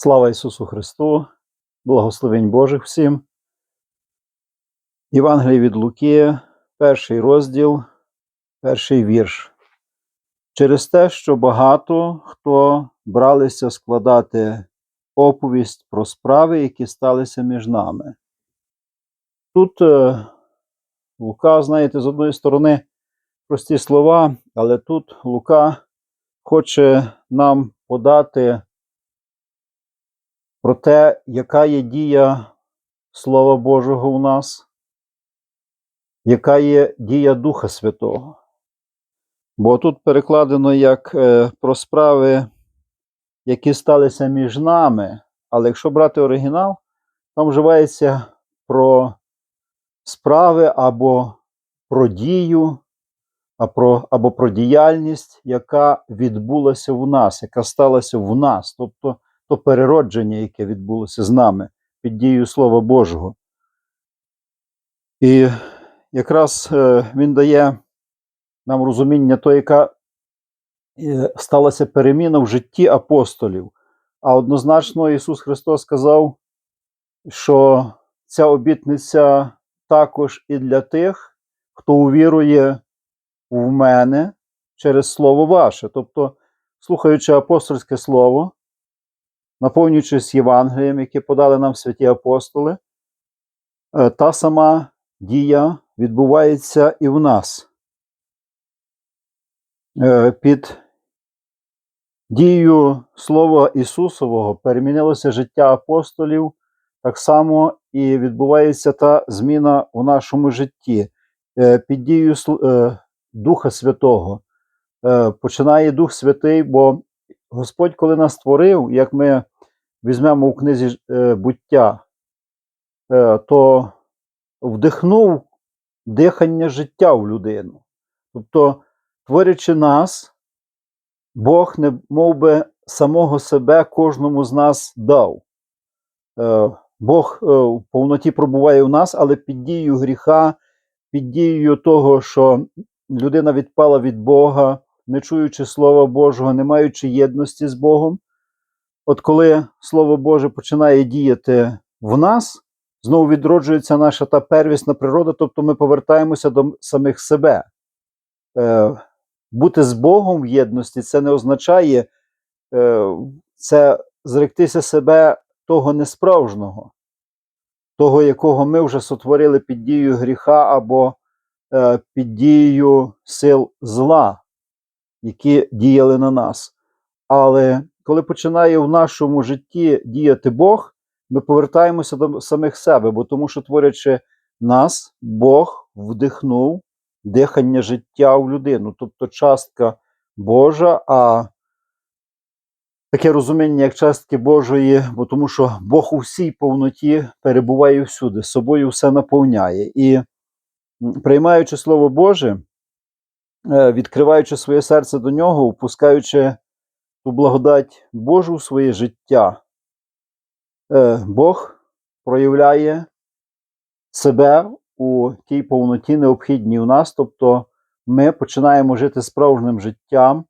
Слава Ісусу Христу, благословень Божих всім. Євангеліє від Луки, перший розділ, перший вірш. Через те, що багато хто бралися складати оповість про справи, які сталися між нами. Тут е, Лука, знаєте, з одної сторони прості слова, але тут Лука хоче нам подати про те, яка є дія Слова Божого у нас, яка є дія Духа Святого. Бо тут перекладено як е, про справи, які сталися між нами, але якщо брати оригінал, там вживається про справи або про дію, або про діяльність, яка відбулася в нас, яка сталася в нас, тобто то переродження, яке відбулося з нами під дією Слова Божого. І якраз е, він дає нам розуміння, то, яка е, сталася переміна в житті апостолів. А однозначно Ісус Христос сказав, що ця обітниця також і для тих, хто увірує в мене через Слово ваше. Тобто, слухаючи апостольське слово, наповнюючись Євангелієм, яке подали нам святі апостоли, е, та сама дія відбувається і в нас. Е, Під дією Слова Ісусового перемінилося життя апостолів, так само і відбувається та зміна у нашому житті. Е, Під дією Духа Святого починає Дух Святий, бо Господь, коли нас створив, як ми візьмемо у книзі е, буття, е, то вдихнув дихання життя в людину. Тобто, творячи нас, Бог не мов би самого себе кожному з нас дав. Е, Бог в повноті пробуває у нас, але під дією гріха, під дією того, що людина відпала від Бога, не чуючи Слова Божого, не маючи єдності з Богом. От коли Слово Боже починає діяти в нас, знову відроджується наша та первісна природа, тобто ми повертаємося до самих себе. Е, бути з Богом в єдності це не означає е, це зректися себе того несправжнього, того, якого ми вже сотворили під дією гріха або е, під дією сил зла, які діяли на нас. Але коли починає в нашому житті діяти Бог, ми повертаємося до самих себе, бо тому що творячи нас, Бог вдихнув дихання життя в людину, тобто частка Божа, а таке розуміння, як частки Божої, бо тому що Бог у всій повноті перебуває всюди, собою все наповняє. І приймаючи Слово Боже, е, відкриваючи своє серце до нього, впускаючи ту благодать Божу в своє життя, е, Бог проявляє себе у тій повноті, необхідній у нас, тобто ми починаємо жити справжнім життям,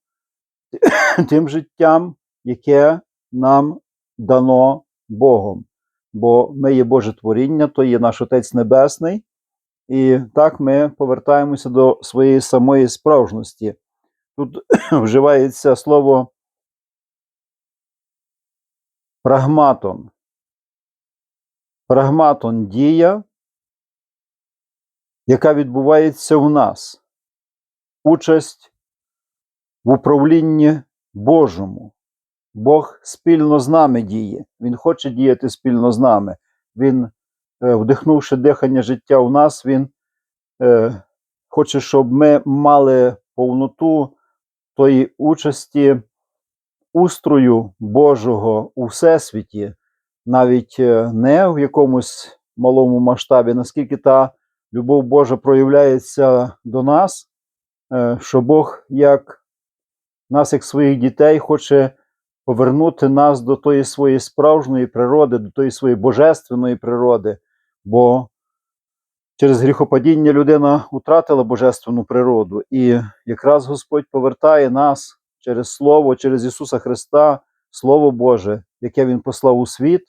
тим життям, яке нам дано Богом. Бо ми є Боже творіння, то є наш Отець Небесний, і так ми повертаємося до своєї самої справжності. Тут вживається слово прагматон. Прагматон дія, яка відбувається в нас, участь в управлінні Божому. Бог спільно з нами діє. Він хоче діяти спільно з нами. Він, е, вдихнувши дихання життя в нас, Він е, хоче, щоб ми мали повноту тої участі устрою Божого у всесвіті, навіть е, не в якомусь малому масштабі, наскільки та любов Божа проявляється до нас, е, що Бог як нас, як своїх дітей, хоче повернути нас до тої своєї справжньої природи, до тої своєї божественної природи, бо через гріхопадіння людина втратила божественну природу, і якраз Господь повертає нас через Слово, через Ісуса Христа, Слово Боже, яке Він послав у світ,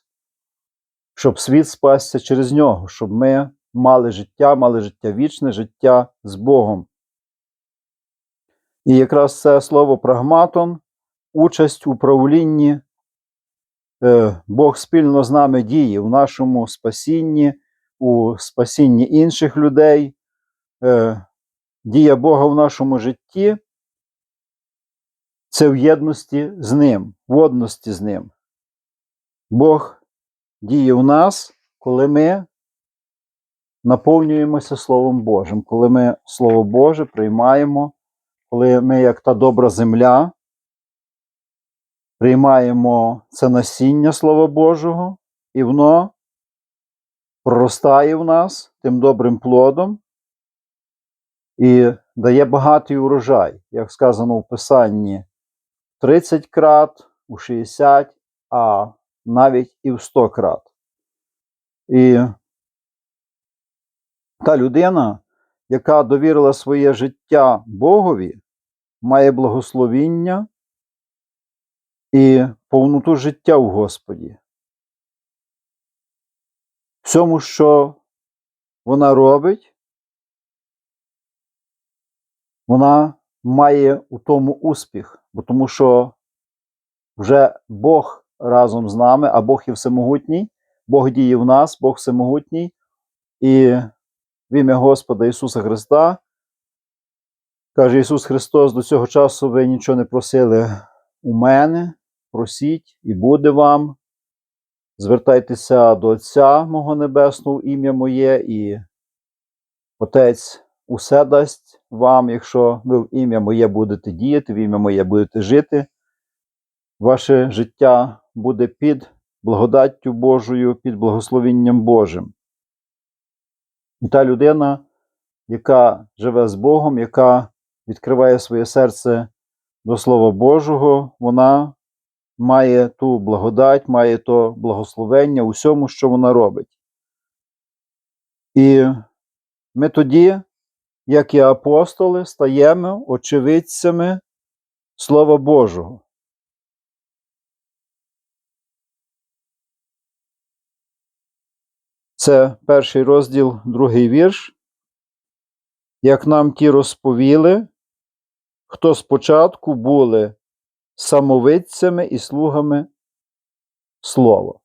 щоб світ спасся через нього, щоб ми мали життя, мали життя вічне, життя з Богом. І якраз це слово прагматон, участь у правлінні, е, Бог спільно з нами діє в нашому спасінні, у спасінні інших людей, е, дія Бога в нашому житті. Це в єдності з Ним, в одності з Ним. Бог діє в нас, коли ми наповнюємося Словом Божим, коли ми Слово Боже приймаємо, коли ми, як та добра земля, приймаємо це насіння Слова Божого, і воно проростає в нас тим добрим плодом і дає багатий урожай, як сказано в Писанні, 30 крат, у 60, а навіть і в 100 крат. І та людина, яка довірила своє життя Богові, має благословіння і повноту життя в Господі. Всьому, що вона робить, вона має у тому успіх, бо тому що вже Бог разом з нами, а Бог є всемогутній, Бог діє в нас, Бог всемогутній, і в ім'я Господа Ісуса Христа. Каже Ісус Христос, до цього часу ви нічого не просили у мене, просіть і буде вам. Звертайтеся до Отця мого Небесного, ім'я моє, і Отець усе дасть вам, якщо ви в ім'я моє будете діяти, в ім'я моє будете жити. Ваше життя буде під благодаттю Божою, під благословінням Божим. І та людина, яка живе з Богом, яка відкриває своє серце до Слова Божого, вона має ту благодать, має то благословення у всьому, що вона робить. І ми тоді, як і апостоли, стаємо очевидцями Слова Божого. Це перший розділ, другий вірш. Як нам ті розповіли, хто спочатку були самовидцями і слугами слова.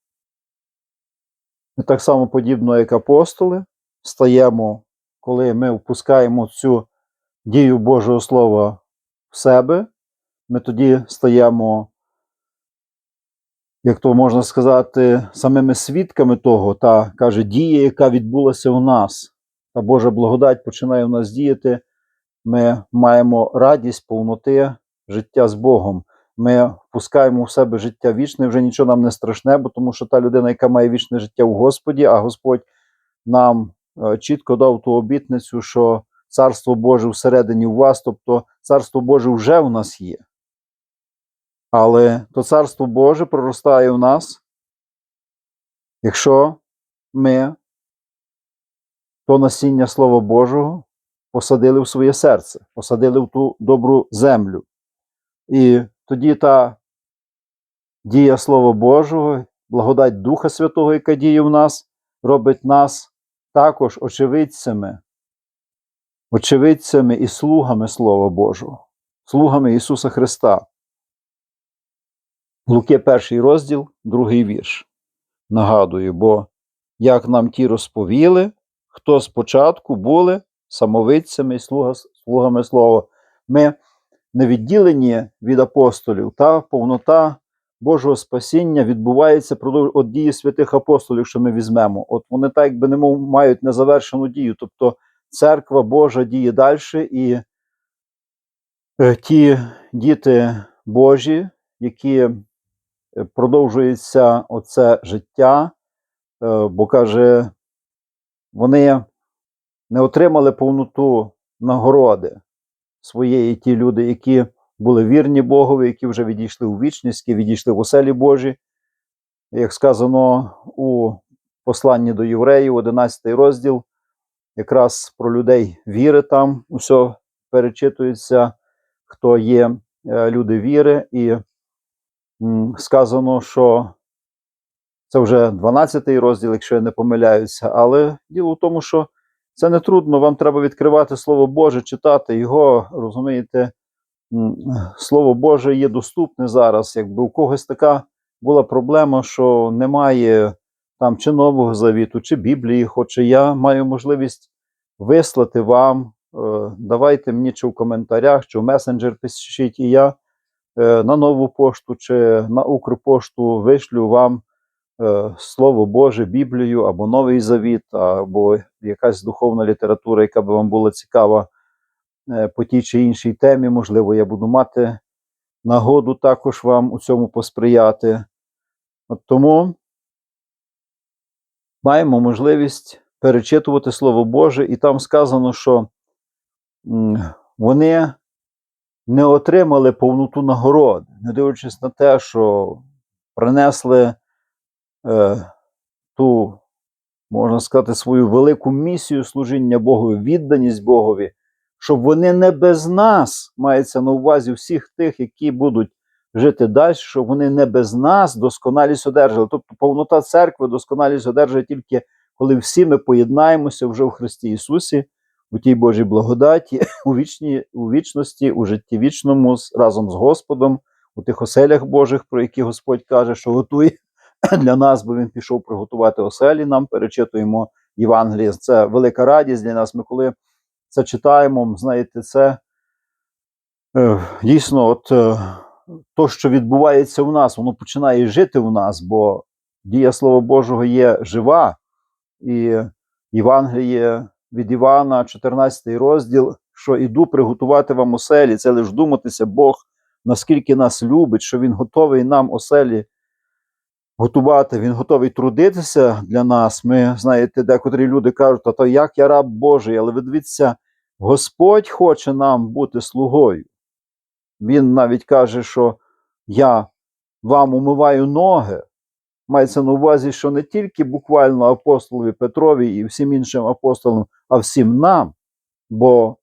Ми так само подібно, як апостоли, стаємо, коли ми впускаємо цю дію Божого Слова в себе, ми тоді стаємо, як то можна сказати, самими свідками того, та каже, дія, яка відбулася у нас, та Божа благодать починає в нас діяти. Ми маємо радість повноти життя з Богом. Ми впускаємо в себе життя вічне, вже нічого нам не страшне, бо тому що та людина, яка має вічне життя в Господі, а Господь нам чітко дав ту обітницю, що Царство Боже всередині у вас, тобто Царство Боже вже в нас є. Але то Царство Боже проростає в нас, якщо ми то насіння Слова Божого посадили в своє серце, посадили в ту добру землю. І тоді та дія Слова Божого, благодать Духа Святого, яка діє в нас, робить нас також очевидцями, очевидцями і слугами Слова Божого, слугами Ісуса Христа. Луки перший розділ, другий вірш. Нагадую, бо як нам ті розповіли, хто спочатку були самовидцями і слугами Слова. Ми не відділені від апостолів, та повнота Божого спасіння відбувається от дії святих апостолів, що ми візьмемо. От вони так якби немов мають незавершену дію. Тобто церква Божа діє далі, і е, ті діти Божі, які е, продовжується оце життя, е, бо каже, вони не отримали повноту нагороди своєї ті люди, які були вірні Богові, які вже відійшли у вічність, які відійшли в оселі Божі. Як сказано у посланні до євреїв, 11 розділ, якраз про людей віри там усе перечитується, хто є е, люди віри, і сказано, що це вже 12 розділ, якщо я не помиляюся. Але діло в тому, що це не трудно, вам треба відкривати Слово Боже, читати його, розумієте, Слово Боже є доступне зараз. Якби у когось така була проблема, що немає там чи Нового Завіту, чи Біблії, хоча я маю можливість вислати вам. Е, Давайте мені чи в коментарях, чи в месенджер пишіть, і я е, на нову пошту чи на Укрпошту вишлю вам е, Слово Боже, Біблію або Новий Завіт, або якась духовна література, яка би вам була цікава по тій чи іншій темі. Можливо, я буду мати нагоду також вам у цьому посприяти. От тому маємо можливість перечитувати Слово Боже, і там сказано, що вони не отримали повноту нагороди, не дивлячись на те, що принесли е, ту, можна сказати, свою велику місію служіння Богові, відданість Богові, щоб вони не без нас, мається на увазі всіх тих, які будуть жити далі, щоб вони не без нас досконалість одержали. Тобто повнота церкви досконалість одержує тільки коли всі ми поєднаємося вже в Христі Ісусі, у тій Божій благодаті, у, вічній, у вічності, у житті вічному разом з Господом, у тих оселях Божих, про які Господь каже, що готує для нас, бо Він пішов приготувати оселі нам, перечитуємо Євангеліє. Це велика радість для нас. Ми коли це читаємо, знаєте, це е, дійсно, от е, то, що відбувається у нас, воно починає жити у нас, бо дія Слова Божого є жива, і Євангеліє від Івана, 14 розділ, що іду приготувати вам оселі, це лиш думатися Бог, наскільки нас любить, що Він готовий нам оселі готувати, Він готовий трудитися для нас. Ми, знаєте, декотрі люди кажуть, а то як я раб Божий, але ви дивіться, Господь хоче нам бути слугою. Він навіть каже, що я вам умиваю ноги. Мається на увазі, що не тільки буквально апостолові Петрові і всім іншим апостолам, а всім нам. Бо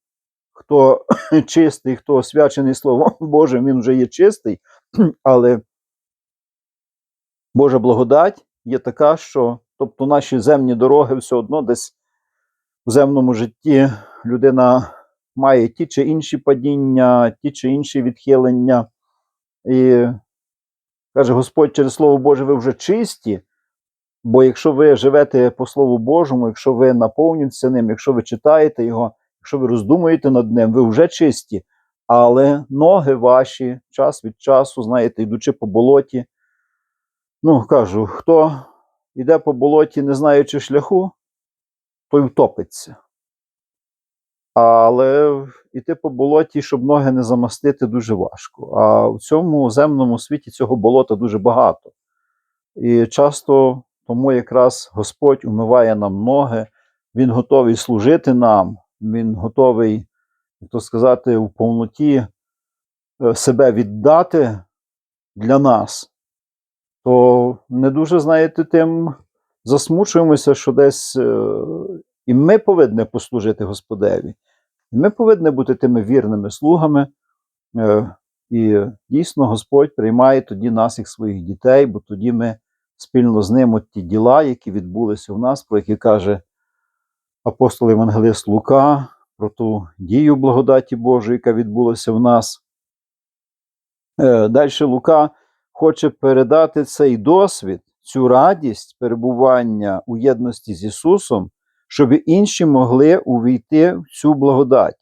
хто чистий, хто освячений Словом Божим, він вже є чистий, але Божа благодать є така, що тобто наші земні дороги все одно десь в земному житті людина має ті чи інші падіння, ті чи інші відхилення. І каже Господь через Слово Боже, ви вже чисті. Бо якщо ви живете по Слову Божому, якщо ви наповнюєтеся ним, якщо ви читаєте його, якщо ви роздумуєте над ним, ви вже чисті. Але ноги ваші час від часу, знаєте, йдучи по болоті. Ну, кажу, хто йде по болоті, не знаючи шляху, той втопиться. Але йти по болоті, щоб ноги не замастити, дуже важко. А в цьому земному світі цього болота дуже багато. І часто тому якраз Господь умиває нам ноги, Він готовий служити нам, Він готовий, як то сказати, в повноті е, себе віддати для нас. То не дуже, знаєте, тим засмучуємося, що десь е, і ми повинні послужити Господеві. І ми повинні бути тими вірними слугами. Е, І дійсно Господь приймає тоді нас, як своїх дітей, бо тоді ми спільно з ним от ті діла, які відбулися в нас, про які каже апостол Євангелист Лука, про ту дію благодаті Божої, яка відбулася в нас. Е, Далі Лука хоче передати цей досвід, цю радість перебування у єдності з Ісусом, щоб інші могли увійти в цю благодать,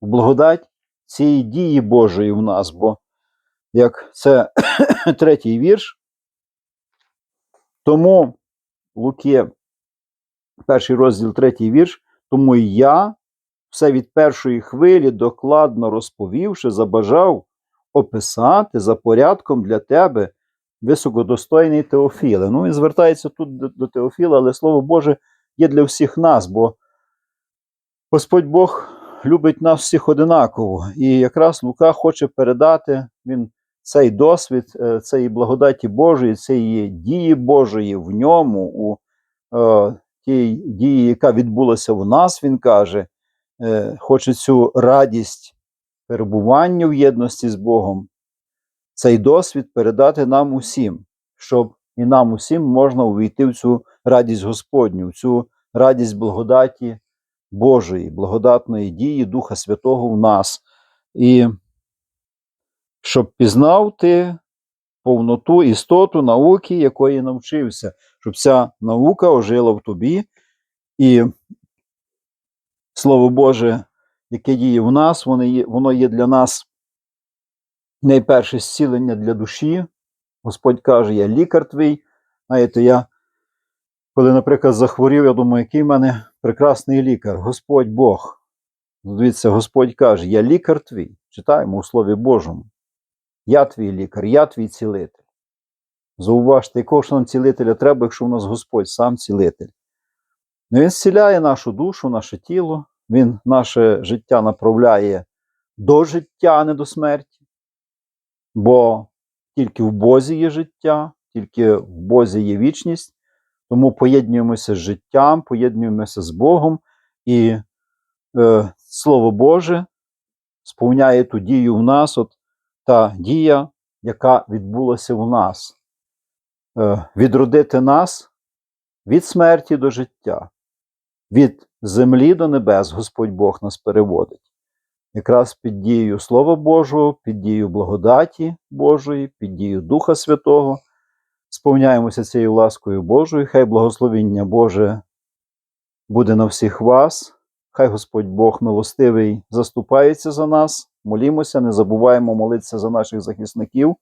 в благодать цієї дії Божої в нас, бо як це третій вірш, тому Луки, перший розділ, третій вірш, тому я, все від першої хвилі докладно розповівши, забажав описати за порядком для тебе високодостойний Теофіле. Ну, він звертається тут до, до Теофіла, але Слово Боже є для всіх нас, бо Господь Бог любить нас всіх одинаково. І якраз Лука хоче передати він цей досвід, е, цієї благодаті Божої, цієї дії Божої в ньому, у е, тій дії, яка відбулася в нас, він каже, е, хоче цю радість перебування в єдності з Богом цей досвід передати нам усім, щоб і нам усім можна увійти в цю радість Господню, в цю радість благодаті Божої, благодатної дії Духа Святого в нас. І щоб пізнав ти повноту, істоту науки, якої навчився, щоб ця наука ожила в тобі, і Слово Боже, яке діє в нас, воно є, для нас найперше зцілення для душі. Господь каже, я лікар твій. Знаєте, я, коли, наприклад, захворів, я думаю, який в мене прекрасний лікар, Господь Бог. Дивіться, Господь каже, я лікар твій. Читаємо у Слові Божому. Я твій лікар, я твій цілитель. Зауважте, якого ж нам цілителя треба, якщо у нас Господь сам цілитель. Ну, Він зціляє нашу душу, наше тіло, Він наше життя направляє до життя, а не до смерті. Бо тільки в Бозі є життя, тільки в Бозі є вічність, тому поєднуємося з життям, поєднуємося з Богом, і е, Слово Боже сповняє ту дію в нас, от та дія, яка відбулася в нас, е, відродити нас від смерті до життя, від землі до небес Господь Бог нас переводить. Якраз під дією Слова Божого, під дією благодаті Божої, під дією Духа Святого. Сповняємося цією ласкою Божою. Хай благословіння Боже буде на всіх вас. Хай Господь Бог милостивий заступається за нас. Молімося, не забуваємо молитися за наших захисників,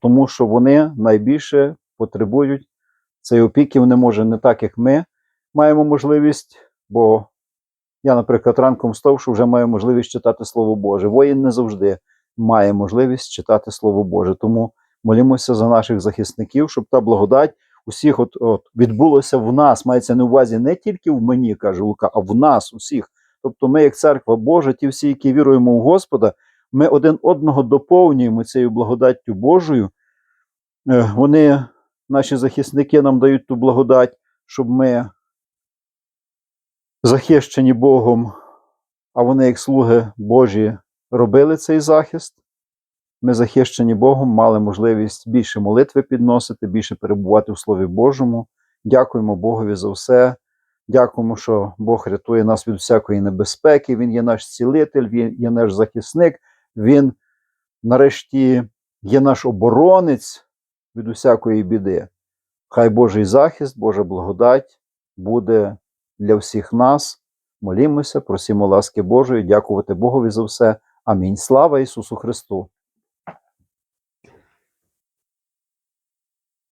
тому що вони найбільше потребують цієї опіки. Вони, може, не так, як ми маємо можливість, бо я, наприклад, ранком встав, що вже маю можливість читати Слово Боже. Воїн не завжди має можливість читати Слово Боже. Тому молімося за наших захисників, щоб та благодать усіх от, от, відбулося в нас. Мається на увазі не тільки в мені, каже Лука, а в нас усіх. Тобто, ми, як церква Божа, ті всі, які віруємо в Господа, ми один одного доповнюємо цією благодаттю Божою. Е, Вони, наші захисники, нам дають ту благодать, щоб ми захищені Богом, а вони, як слуги Божі, робили цей захист. Ми захищені Богом, мали можливість більше молитви підносити, більше перебувати в Слові Божому. Дякуємо Богові за все. Дякуємо, що Бог рятує нас від всякої небезпеки. Він є наш цілитель, Він є наш захисник, Він, нарешті, є наш оборонець від усякої біди. Хай Божий захист, Божа благодать буде для всіх нас. Молімося, просимо ласки Божої, дякувати Богові за все. Амінь. Слава Ісусу Христу!